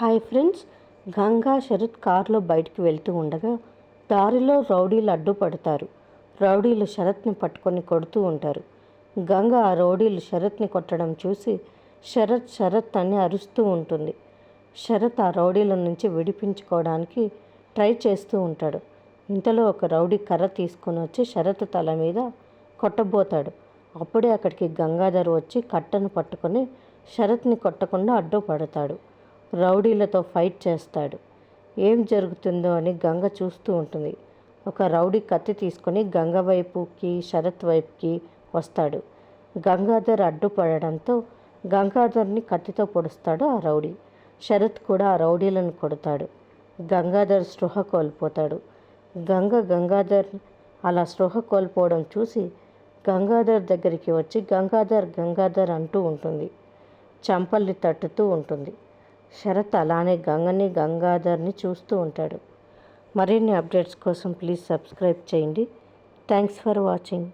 Hi friends. Ganga Sarath కారులో బయటికి వెళ్తూ ఉండగా దారిలో రౌడీలు అడ్డుపడతారు రౌడీలు శరత్ని పట్టుకొని కొడుతూ ఉంటారు. గంగ ఆ రౌడీలు శరత్ని కొట్టడం చూసి శరత్ శరత్ అని అరుస్తూ ఉంటుంది. శరత్ ఆ రౌడీల నుంచి విడిపించుకోవడానికి ట్రై చేస్తూ ఉంటాడు. ఇంతలో ఒక రౌడీ కర్ర తీసుకుని వచ్చి శరత్ తల మీద కొట్టబోతాడు. అప్పుడే అక్కడికి గంగాధర్ వచ్చి కట్టను పట్టుకొని శరత్ని కొట్టకుండా అడ్డుపడతాడు. రౌడీలతో ఫైట్ చేస్తాడు. ఏం జరుగుతుందో అని గంగ చూస్తూ ఉంటుంది. ఒక రౌడీ కత్తి తీసుకొని గంగ వైపుకి శరత్ వైపుకి వస్తాడు. గంగాధర్ అడ్డుపడడంతో గంగాధర్ని కత్తితో పొడుస్తాడు ఆ రౌడీ. శరత్ కూడా ఆ రౌడీలను కొడతాడు. గంగాధర్ స్పృహ కోల్పోతాడు. గంగ గంగాధర్ అలా స్పృహ కోల్పోవడం చూసి గంగాధర్ దగ్గరికి వచ్చి గంగాధర్ గంగాధర్ అంటూ ఉంటుంది. చంపల్ని తట్టుతూ ఉంటుంది. శరత్ అలానే గంగని గంగాధర్ని చూస్తూ ఉంటాడు. మరిన్ని అప్డేట్స్ కోసం ప్లీజ్ సబ్స్క్రైబ్ చేయండి. Thanks for watching.